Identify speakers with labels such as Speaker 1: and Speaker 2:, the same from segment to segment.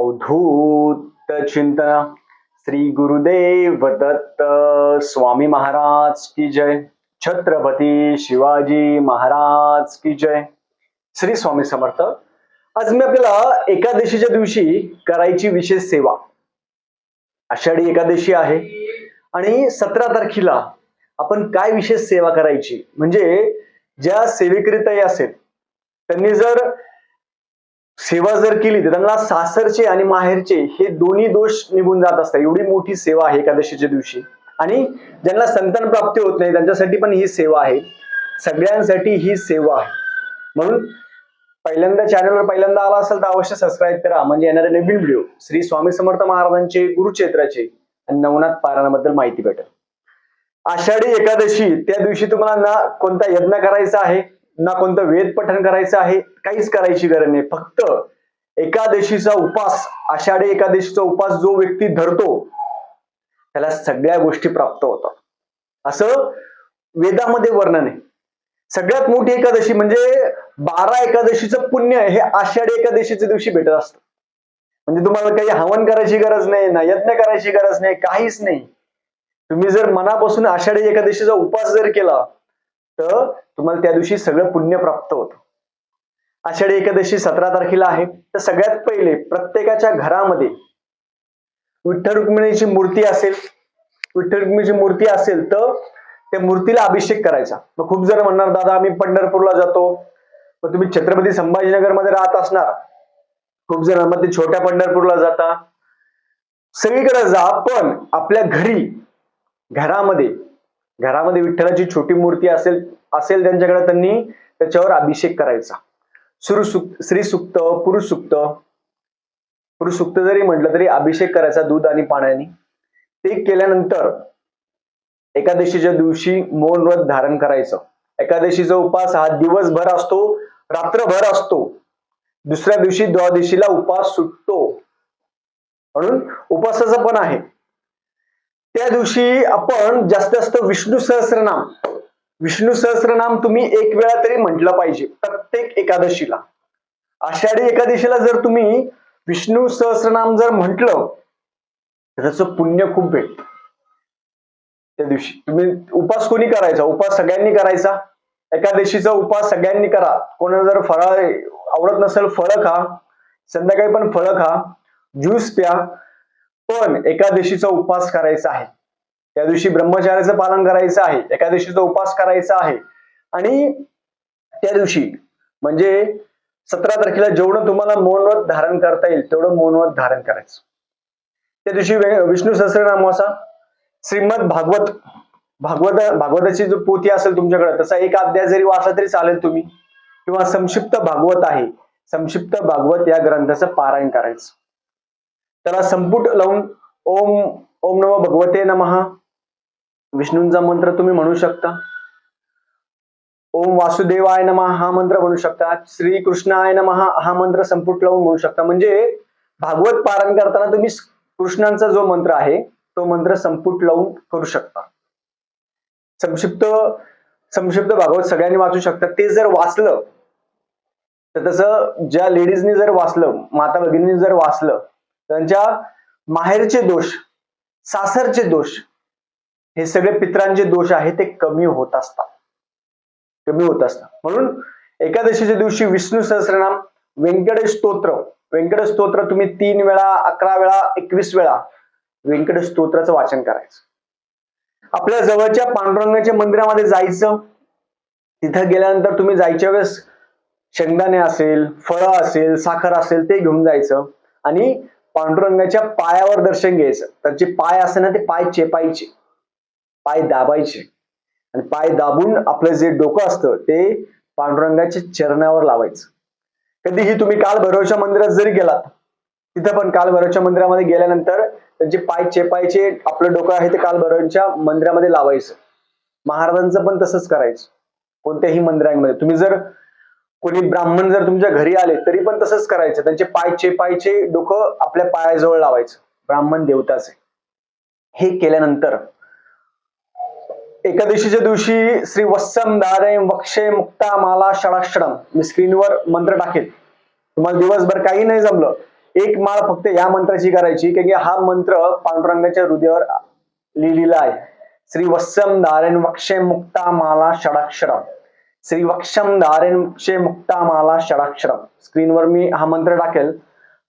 Speaker 1: अवधूत चिंतना श्री गुरुदेव दत्त स्वामी महाराज की जय। छत्रपती शिवाजी महाराज की जय। श्री स्वामी समर्थ। आज मी आपल्याला एकादशीच्या दिवशी करायची विशेष सेवा. आषाढी एकादशी आहे आणि सतरा तारखेला आपण काय विशेष सेवा करायची? म्हणजे ज्या सेवेकरिता असेल त्यांनी जर सेवा जर केली तर त्यांना सासरचे आणि माहेरचे हे दोन्ही दोष निघून जात असतात. एवढी मोठी सेवा आहे एकादशीच्या दिवशी. आणि ज्यांना संतान प्राप्ती होत नाही त्यांच्यासाठी पण ही सेवा आहे. सगळ्यांसाठी ही सेवा आहे. म्हणून पहिल्यांदा चॅनलवर पहिल्यांदा आला असेल तर अवश्य सबस्क्राईब करा. म्हणजे येणारे नवीन व्हिडिओ श्री स्वामी समर्थ महाराजांचे गुरुक्षेत्राचे आणि नवनाथ पारायणाबद्दल माहिती भेटेल. आषाढी एकादशी त्या दिवशी तुम्हाला ना कोणता यज्ञ करायचा आहे? ना कोणतं वेद पठण करायचं आहे काहीच करायची गरज नाही. फक्त एकादशीचा उपास आषाढी एकादशीचा उपास जो व्यक्ती धरतो त्याला सगळ्या गोष्टी प्राप्त होतात. असं वेदामध्ये वर्णन आहे. सगळ्यात मोठी एकादशी म्हणजे बारा एकादशीचं पुण्य हे आषाढी एकादशीच्या दिवशी भेटत असतं. म्हणजे तुम्हाला काही हवन करायची गरज नाही ना यज्ञ करायची गरज नाही काहीच नाही. तुम्ही जर मनापासून आषाढी एकादशीचा उपास जर केला तर तुम्हाला त्या दिवशी सगळं पुण्य प्राप्त होतं. आषाढी एकादशी सतरा तारखेला आहे. तर सगळ्यात पहिले प्रत्येकाच्या घरामध्ये विठ्ठल रुक्मिणीची मूर्ती असेल विठ्ठल रुक्मिणीची मूर्ती असेल तर त्या मूर्तीला अभिषेक करायचा. मग खूप जण म्हणणार दादा आम्ही पंढरपूरला जातो. मग तुम्ही छत्रपती संभाजीनगरमध्ये राहत असणार. खूप जण मग ते छोट्या पंढरपूरला जाता. सगळीकडे जा पण आपल्या घरी घरामध्ये घरामध्ये विठ्ठलाची छोटी मूर्ती असेल असेल त्यांच्याकडे त्यांनी त्याच्यावर अभिषेक करायचा. सुरुसुक्त श्री सुक्त पुरुष सुक्त. पुरुष जरी म्हटलं तरी अभिषेक करायचा दूध आणि पाण्याने. ते केल्यानंतर एकादशीच्या दिवशी मौन व्रत धारण करायचं. एकादशीचा उपास हा दिवसभर असतो रात्रभर असतो. दुसऱ्या दिवशी द्वादशीला उपास सुटतो. म्हणून उपासाचं पण आहे. त्या दिवशी आपण जास्त जास्त विष्णू सहस्रनाम विष्णू सहस्रनाम तुम्ही एक वेळा तरी म्हटलं पाहिजे प्रत्येक एकादशीला. आषाढी एकादशीला जर तुम्ही विष्णू सहस्रनाम जर म्हटलं तर त्याचं पुण्य खूप भेटत त्या दिवशी तुम्ही उपास कोणी करायचा? उपास सगळ्यांनी करायचा? एकादशीचा उपास सगळ्यांनी करा. कोणाला जर फळ आवडत नसेल फळं खा. संध्याकाळी पण फळं खा. ज्यूस प्या. पण एकादशीचा उपवास करायचा आहे. त्या दिवशी ब्रह्मचार्याचं पालन करायचं आहे. एकादशीचा उपवास करायचा आहे. आणि त्या दिवशी म्हणजे सतरा तारखेला जेवढं तुम्हाला मौनव्रत धारण करता येईल तेवढं मौनव्रत धारण करायचं. त्या दिवशी वे- विष्णू सहस्रनामाचा श्रीमद भागवत भागवत भागवताची जो पोथी असेल तुमच्याकडे तसा एक अध्याय जरी वाचला तरी चालेल तुम्ही. किंवा संक्षिप्त भागवत आहे. संक्षिप्त भागवत या ग्रंथाचं पारायण करायचं. त्याला संपुट लावून ओम ओम नम भगवते नमः. विष्णूंचा मंत्र तुम्ही म्हणू शकता. ओम वासुदेवाय नमः हा मंत्र म्हणू शकता. श्री कृष्णाय नमः हा मंत्र संपुट लावून म्हणू शकता. म्हणजे भागवत पारण करताना तुम्ही कृष्णांचा जो मंत्र आहे तो मंत्र संपुट लावून करू शकता. संक्षिप्त संक्षिप्त भागवत सगळ्यांनी वाचू शकतात ते जर वाचलं तर तसं ज्या लेडीजनी जर वाचलं माता भगिनींनी जर वाचलं त्यांच्या माहेरचे दोष सासरचे दोष हे सगळे पित्रांचे दोष आहे ते कमी होत असतात. कमी होत असतात. म्हणून एकादशीच्या दिवशी विष्णू सहस्रनाम व्यंकटेश स्तोत्र व्यंकटेश स्तोत्र तुम्ही तीन वेळा अकरा वेळा एकवीस वेळा व्यंकटेश स्तोत्राचं वाचन करायचं. आपल्या जवळच्या पांडुरंगाच्या मंदिरामध्ये जायचं. तिथं गेल्यानंतर तुम्ही जायच्या वेळेस शेंगदाणे असेल फळं असेल साखर असेल ते घेऊन जायचं. आणि पांडुरंगाच्या पायावर दर्शन घ्यायचं. त्यांचे पाय असे ना ते पाय चेपायचे. पाय दाबायचे. आणि पाय दाबून आपलं जे डोकं असतं ते पांडुरंगाच्या चरणावर लावायचं. कधीही तुम्ही काल भैरवच्या मंदिरात जरी गेलात तिथं पण काल भैरवच्या मंदिरामध्ये गेल्यानंतर त्यांचे पाय चेपायचे आपलं डोकं आहे ते काल भैरवच्या मंदिरामध्ये लावायचं. महाराजांचं पण तसंच करायचं. कोणत्याही मंदिरांमध्ये. तुम्ही जर कोणी ब्राह्मण जर तुमच्या घरी आले तरी पण तसंच करायचं. त्यांचे पाय चेपायचे डोकं आपल्या पायाजवळ लावायचं. ब्राह्मण देवताचे हे केल्यानंतर एकादशीच्या दिवशी श्री वत्सम दारे वक्षे मुक्ता माला षडाक्षरम मी स्क्रीनवर मंत्र टाकेल तुम्हाला दिवसभर काही नाही जमलं. एक माळ फक्त या मंत्राची करायची कारण की हा मंत्र पांडुरंगाच्या हृदयावर लिहिलेला आहे. श्री वत्सम दारेन वक्षे मुक्ता माला षडाक्षरम श्री वक्षम धारेन मुक्तामाला षडाक्षरम. स्क्रीनवर मी हा मंत्र टाकेल.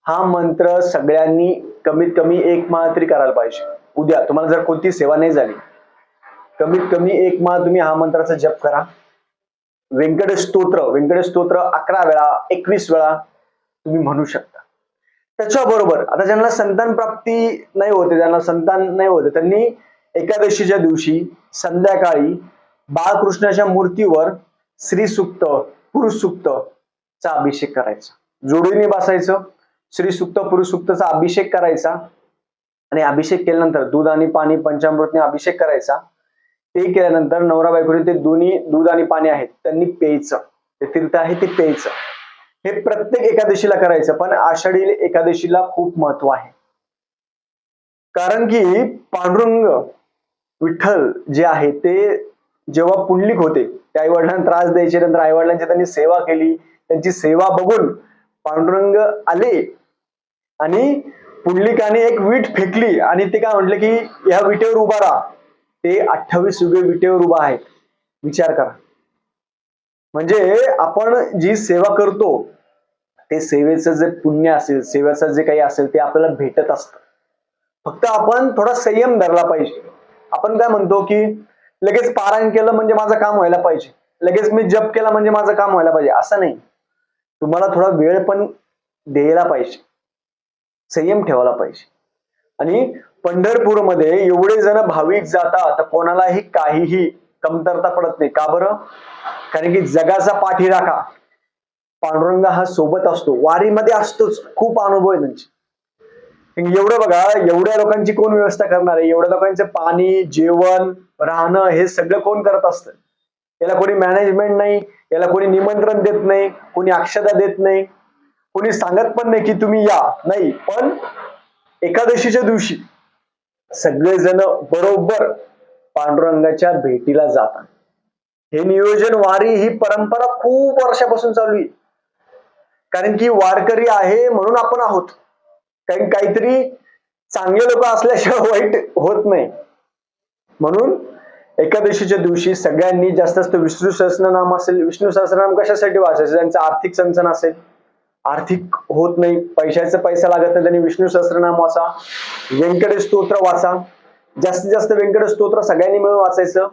Speaker 1: हा मंत्र सगळ्यांनी कमीत कमी एक माळ तरी करायला पाहिजे. उद्या तुम्हाला जर कोणती सेवा नाही झाली कमीत कमी एक माळ तुम्ही हा मंत्राचा जप करा. व्यंकटेश स्तोत्र व्यंकटेश स्तोत्र अकरा वेळा एकवीस वेळा तुम्ही म्हणू शकता. त्याच्याबरोबर आता ज्यांना संतान प्राप्ती नाही होते ज्यांना संतान नाही होते त्यांनी एकादशीच्या दिवशी संध्याकाळी बाळकृष्णाच्या मूर्तीवर श्री सुक्त पुरुष सुक्त चा अभिषेक करायचा. जोडीने बसायचं श्री सुक्त पुरुष सुक्तचा अभिषेक करायचा. आणि अभिषेक केल्यानंतर दूध आणि पाणी पंचामृतने अभिषेक करायचा. ते केल्यानंतर नवरा बायकोने ते दोन्ही दूध आणि पाणी आहेत त्यांनी प्यायचं. ते तीर्थ आहे ते प्यायचं. हे प्रत्येक एकादशीला करायचं पण आषाढी एकादशीला खूप महत्त्व आहे. कारण की पांडुरंग विठ्ठल जे आहे ते जेव्हा पुंडलिक होते ते आई वडिलांना त्रास द्यायचे नंतर आई वडिलांची त्यांनी सेवा केली. त्यांची सेवा बघून पांडुरंग आले आणि पुंडलिकाने एक वीट फेकली आणि ते काय म्हटलं की ह्या विटेवर उभा राहा. ते अठ्ठावीस युगे विटेवर उभा आहेत. विचार करा. म्हणजे आपण जी सेवा करतो ते सेवेचं जे पुण्य असेल सेवेचं जे काही असेल ते आपल्याला भेटत असतं. फक्त आपण थोडा संयम धरला पाहिजे. आपण काय म्हणतो की लगेच पारायण केलं म्हणजे माझं काम व्हायला पाहिजे. लगेच मी जप केला म्हणजे माझं काम व्हायला पाहिजे. असं नाही. तुम्हाला थोडा वेळ पण द्यायला पाहिजे. संयम ठेवायला पाहिजे. आणि पंढरपूरमध्ये एवढे जण भाविक जातात तर कोणालाही काहीही कमतरता पडत नाही. का बरं? कारण की जगाचा पाठीराखा. पांडुरंग हा सोबत असतो. वारीमध्ये असतोच. खूप अनुभव आहे त्यांची. एवढं बघा एवढ्या लोकांची कोण व्यवस्था करणार आहे? एवढ्या लोकांचं पाणी जेवण राहणं हे सगळं कोण करत असतं? याला कोणी मॅनेजमेंट नाही याला कोणी निमंत्रण देत नाही कोणी अक्षता देत नाही. कोणी सांगत पण नाही की तुम्ही या. नाही पण एकादशीच्या दिवशी सगळेजण बरोबर पांडुरंगाच्या भेटीला जातात. हे नियोजन वारी ही परंपरा खूप वर्षापासून चालू आहे. कारण की वारकरी आहे म्हणून आपण आहोत. कारण काहीतरी चांगले लोक असल्याशिवाय वाईट होत नाही. म्हणून एकादशीच्या दिवशी सगळ्यांनी जास्त जास्त विष्णू सहस्रनाम असेल विष्णू सहस्रनाम कशासाठी वाचायचं? त्यांचं आर्थिक चणचण असेल. आर्थिक होत नाही पैशाचा पैसा लागत नाही त्यांनी विष्णू सहस्रनाम वाचा. व्यंकटेश स्तोत्र वाचा. जास्तीत जास्त व्यंकटेश स्तोत्र सगळ्यांनी मिळून वाचायचं.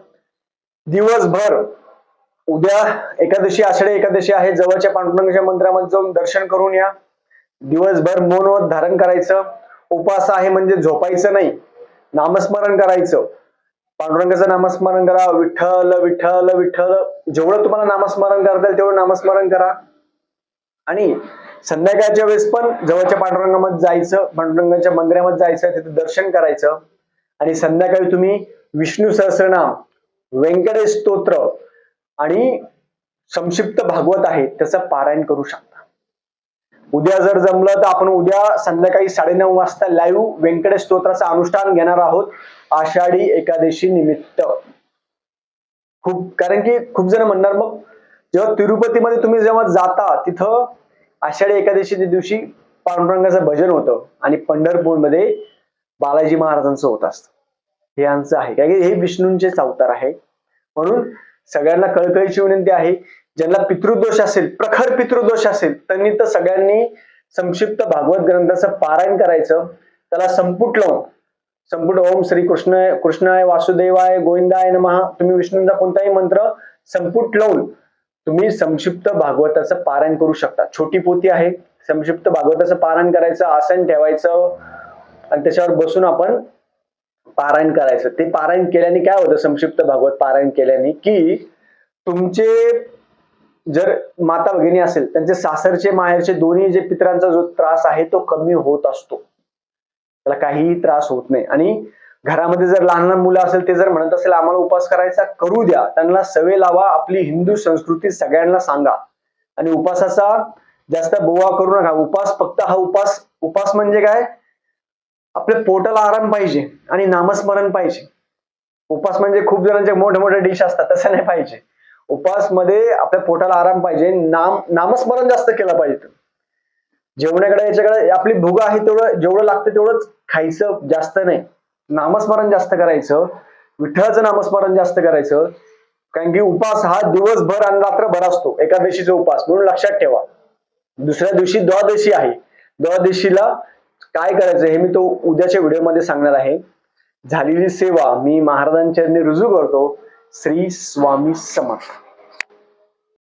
Speaker 1: दिवसभर उद्या एकादशी आषाढी एकादशी आहे. जवळच्या पांडुरंगाच्या मंदिरामध्ये जाऊन दर्शन करून या. दिवसभर मौनवत धारण करायचं उपास आहे म्हणजे झोपायचं नाही नामस्मरण करायचं. पांडुरंगाचं नामस्मरण करा विठ्ठल विठ्ठल विठ्ठल. जेवढं तुम्हाला नामस्मरण करता येईल तेवढं नामस्मरण करा. आणि संध्याकाळच्या वेळेस पण जवळच्या पांडुरंगामध्ये जायचं पांडुरंगाच्या मंदिरामध्ये जायचं तिथे दर्शन करायचं. आणि संध्याकाळी तुम्ही विष्णू सहस्रनाम व्यंकटेश स्तोत्र आणि संक्षिप्त भागवत आहे त्याचं पारायण करू शकता. उद्या जर जमलं तर आपण उद्या संध्याकाळी साडेनऊ वाजता लाईव्ह व्यंकटेश स्तोत्राचं अनुष्ठान घेणार आहोत. आषाढी एकादशी निमित्त. खूप कारण की खूप जण म्हणणार मग जेव्हा तिरुपतीमध्ये तुम्ही जेव्हा जाता तिथं आषाढी एकादशीच्या दिवशी पांडुरंगाचं भजन होतं आणि पंढरपूरमध्ये बालाजी महाराजांचं होत असतं. हे यांचं आहे. कारण की हे विष्णूंचेच अवतार आहे. म्हणून सगळ्यांना कळकळीची विनंती आहे ज्यांना पितृदोष असेल प्रखर पितृदोष असेल त्यांनी तर सगळ्यांनी संक्षिप्त भागवत ग्रंथाचं पारायण करायचं. त्याला संपुट लावून संपुट ओम श्री कृष्ण कृष्णाय वासुदेवाय गोविंदाय नमहा तुम्ही विष्णूंचा कोणताही मंत्र संपुट लावून तुम्ही संक्षिप्त भागवताचं पारायण करू शकता. छोटी पोती आहे. संक्षिप्त भागवताचं पारायण करायचं आसन ठेवायचं आणि त्याच्यावर बसून आपण पारायण करायचं. ते पारायण केल्याने काय होतं? संक्षिप्त भागवत पारायण केल्याने की तुमचे जर माता भगिनी असेल त्यांचे सासरचे माहेरचे दोन्ही जे पितरांचा जो त्रास आहे तो कमी होत असतो. त्याला काहीही त्रास होत नाही. आणि घरामध्ये जर लहान लहान मुलं असेल ते जर म्हणत असेल आम्हाला उपास करायचा करू द्या. त्यांना सवय लावा आपली हिंदू संस्कृती सगळ्यांना सांगा. आणि उपासाचा जास्त बोवा करू नका. उपास फक्त हा उपास उपास म्हणजे काय? आपल्या पोटाला आराम पाहिजे आणि नामस्मरण पाहिजे. उपास म्हणजे खूप जणांचे मोठे मोठे डिश असतात तसं नाही पाहिजे. उपासमध्ये आपल्या पोटाला आराम पाहिजे. नाम नामस्मरण जास्त केलं पाहिजे. जेवणाकडे याच्याकडे आपली भुगा आहे तेवढं जेवढं लागतं तेवढंच खायचं जास्त नाही. नामस्मरण जास्त करायचं. विठ्ठलाचं नामस्मरण जास्त करायचं. कारण की उपास हा दिवसभर आणि रात्रभर असतो. एकादशीचा उपास म्हणून लक्षात ठेवा. दुसऱ्या दिवशी द्वादशी आहे. द्वादशीला काय करायचं हे मी तो उद्याच्या व्हिडिओमध्ये सांगणार आहे. झालेली सेवा मी महाराजांच्या रुजू करतो. श्री स्वामी समर्थ.